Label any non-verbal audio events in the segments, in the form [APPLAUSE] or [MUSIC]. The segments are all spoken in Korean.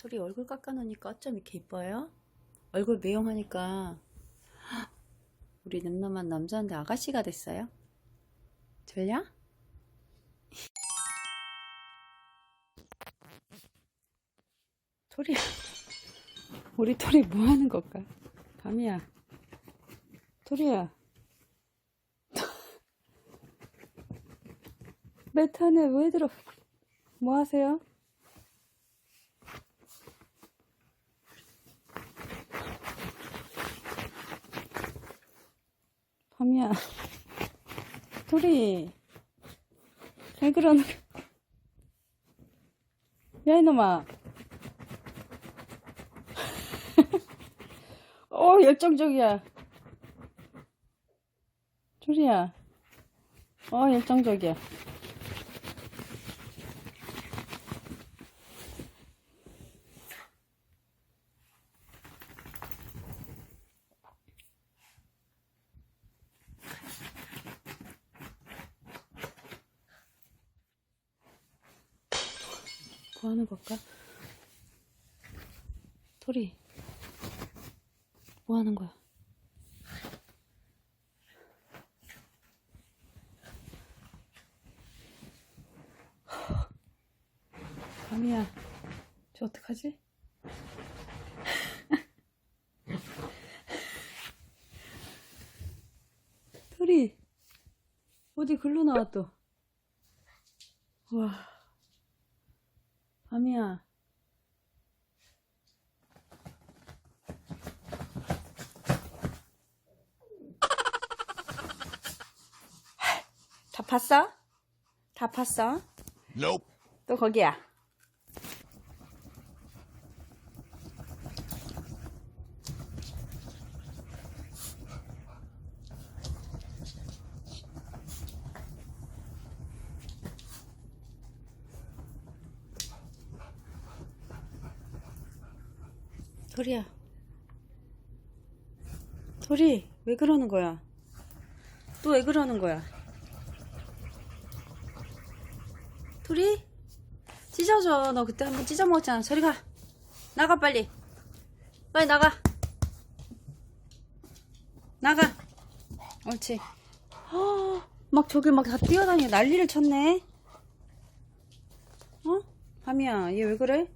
둘이 얼굴 깎아놓으니까 어쩜 이렇게 이뻐요? 얼굴 미용하니까 헉, 우리 늠름한 남자인데 아가씨가 됐어요? 들려? 토리야 우리 토리 뭐 하는 걸까? 밤이야 토리야 메탄에 왜 들어 뭐 하세요? 밤이야. 도리. 왜 그러는 거야? 야, 이놈아. [LAUGHS] 어, 열정적이야. 도리야. 어, 열정적이야. 뭐 하는 걸까? 토리. 뭐 하는 거야? 밤이야. 저 어떡하지? [LAUGHS] 토리. 어디 글로 또. 와. 밤이야. 다 팠어? 다 팠어? Nope. 또 거기야. 토리야. 토리, 왜 그러는 거야? 또 왜 그러는 거야? 토리? 찢어져. 너 그때 한번 찢어 먹었잖아. 저리 가. 나가, 빨리. 빨리 나가. 나가. 옳지. 어, [GASPS] 막 저기 막 다 뛰어다니고 난리를 쳤네. 어? 밤이야, 얘 왜 그래?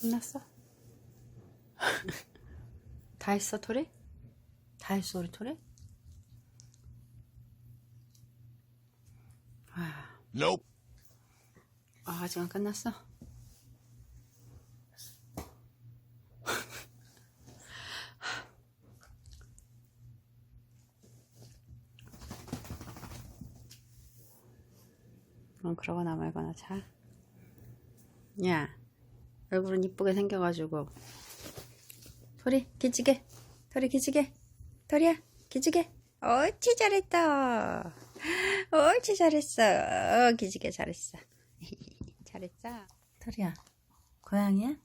끝났어? [LAUGHS] 다 했어, 토리? 다 했어, 우리 토리? 아, Nope. 아, 아직 안 끝났어? [LAUGHS] 그럼 그러거나 말거나 자. 야, 얼굴은 이쁘게 생겨가지고. 소리 기지개. 털이 기지개. 털이야 기지개. 어찌 잘했다. 어찌 잘했어. 어, 기지개 잘했어. [LAUGHS] 잘했어. 털이야 고양이야?